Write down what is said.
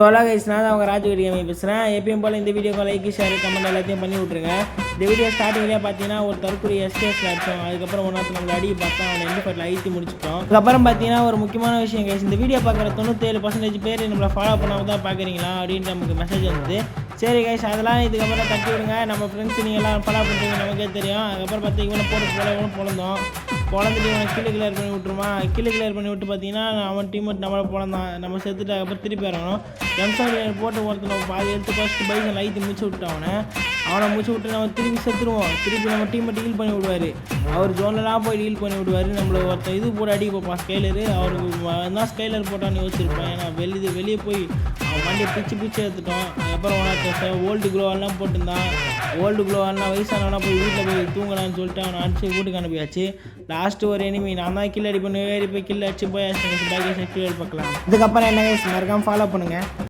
Hello guys நான் தான் அவங்க ராஜகுடி கம்மி பேசுகிறேன் எப்பயும் போல் இந்த வீடியோ லைக் ஷேர் கமெண்ட் எல்லாத்தையும் பண்ணி விட்ருங்க இந்த வீடியோ ஸ்டார்டிங்லேயே பார்த்தீங்கன்னா ஒரு தற்கொலை எஸ்கேஸில் அடிச்சோம் அதுக்கப்புறம் ஒன்றாத்து நம்மளை அடி பார்த்தா அவனை எந்த ஃபைட்டில் அழுத்தி முடிச்சிட்டோம். அதுக்கப்புறம் பார்த்தீங்கன்னா ஒரு முக்கியமான விஷயம் கைஸ் இந்த வீடியோ பார்க்குற தொண்ணூத்தேழு பர்சன்டேஜ் பேர் நம்மளை ஃபாலோ பண்ணாமல் தான் பார்க்குறீங்களா? அப்படின்ட்டு நமக்கு மெசேஜ் வந்து சரி கைஸ் அதெல்லாம் இதுக்கப்புறம் தட்டி விடுங்க நம்ம ஃப்ரெண்ட்ஸ் நீங்கள் எல்லாம் ஃபாலோ பண்ணுறீங்க நமக்கே தெரியும். அதுக்கப்புறம் பார்த்தீங்கன்னா போட்டு போல இவனும் பிறந்தோம் பிறந்துட்டு இவனை கீழே கிளியர் பண்ணி விட்டுருமா? கீழே கிளியர் பண்ணி விட்டு பார்த்தீங்கன்னா அவன் டீம் நம்மளை பிறந்தான் நம்ம செத்துட்டு அதுக்கப்புறம் திருப்பி இறங்கணும் எம்சாரி போட்டு ஒருத்தனை பாதி எடுத்து ஃபஸ்ட்டு பைக்கை லைட்டு முடிச்சு விட்டான் அவனை. அவனை முடிச்சு விட்டு நம்ம திருப்பி செத்துருவோம். திருப்பி நம்ம டீமை டீல் பண்ணி விடுவார். அவர் ஜோன்லலாம் போய் டீல் பண்ணி விடுவார். நம்மளை ஒருத்தன் இது போட்டு அடி பார்ப்பான் ஸ்கைலரு அவருக்கு தான் ஸ்கைலர் போட்டான்னு யோசிச்சிருப்பேன். ஏன்னா வெளியே வெளியே போய் அவன் வண்டியை பிச்சு பிச்சு எடுத்துட்டோம் அதுக்கப்புறம் உனக்கு ஓல்டு குளோவெல்லாம் போட்டிருந்தான். ஓல்டு குளோவெல்லாம் வயசானவனா போய் வீட்டில் போய் தூங்கலான்னு சொல்லிட்டு அவனை அடிச்சு வீட்டுக்கு அனுப்பியாச்சு. லாஸ்ட்டு ஒரு எனிமி நான் தான் கில் அடி பண்ணி போய் கில் அடிச்சு போய் பேக்கேஜ் பார்க்கலாம். இதுக்கப்புறம் என்ன மறக்காமல் ஃபாலோ பண்ணுங்கள்